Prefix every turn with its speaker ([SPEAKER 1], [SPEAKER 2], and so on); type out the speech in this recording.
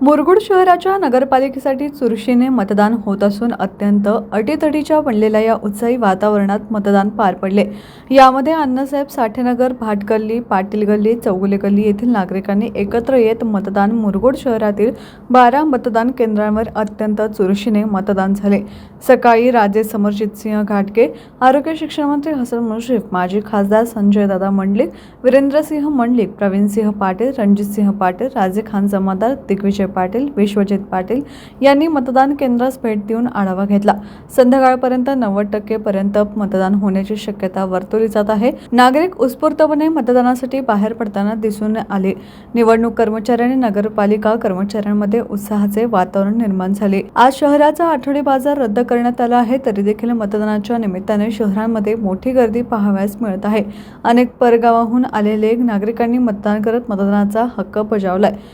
[SPEAKER 1] मुरगुड शहराच्या नगरपालिकेसाठी चुरशीने मतदान होत असून अत्यंत अटीतटीच्या बनलेल्या या उत्साही वातावरणात मतदान पार पडले. यामध्ये अण्णासाहेब साठेनगर भाटगल्ली पाटील गल्ली चौगुले गल्ली येथील नागरिकांनी एकत्र येत मतदान मुरगुड शहरातील बारा मतदान केंद्रांवर अत्यंत चुरशीने मतदान झाले. सकाळी राजे समरजित सिंह घाटगे आरोग्य शिक्षण मंत्री हसन मुश्रीफ माजी खासदार संजय दादा मंडलिक वीरेंद्रसिंह मंडलिक प्रवीणसिंह पाटील रणजितसिंह पाटील राजे खान जमादार दिग्विजय पाटील विश्वजित पाटील यांनी मतदान केंद्रास भेट देऊन आढावा घेतला. संध्याकाळपर्यंत नव्वद टक्के पर्यंत मतदान होण्याची शक्यता वर्तवली जात आहे. नागरिक उत्स्फूर्तपणे मतदानासाठी बाहेर पडताना दिसून आले. निवडणूक कर्मचाऱ्यांनी नगरपालिका कर्मचाऱ्यांमध्ये उत्साहाचे वातावरण निर्माण झाले. आज शहराचा आठवडी बाजार रद्द करण्यात आला आहे तरी देखील मतदानाच्या निमित्ताने शहरांमध्ये मोठी गर्दी पाहावयास मिळत आहे. अनेक परगावाहून आलेले नागरिकांनी मतदान करत मतदानाचा हक्क बजावलाय.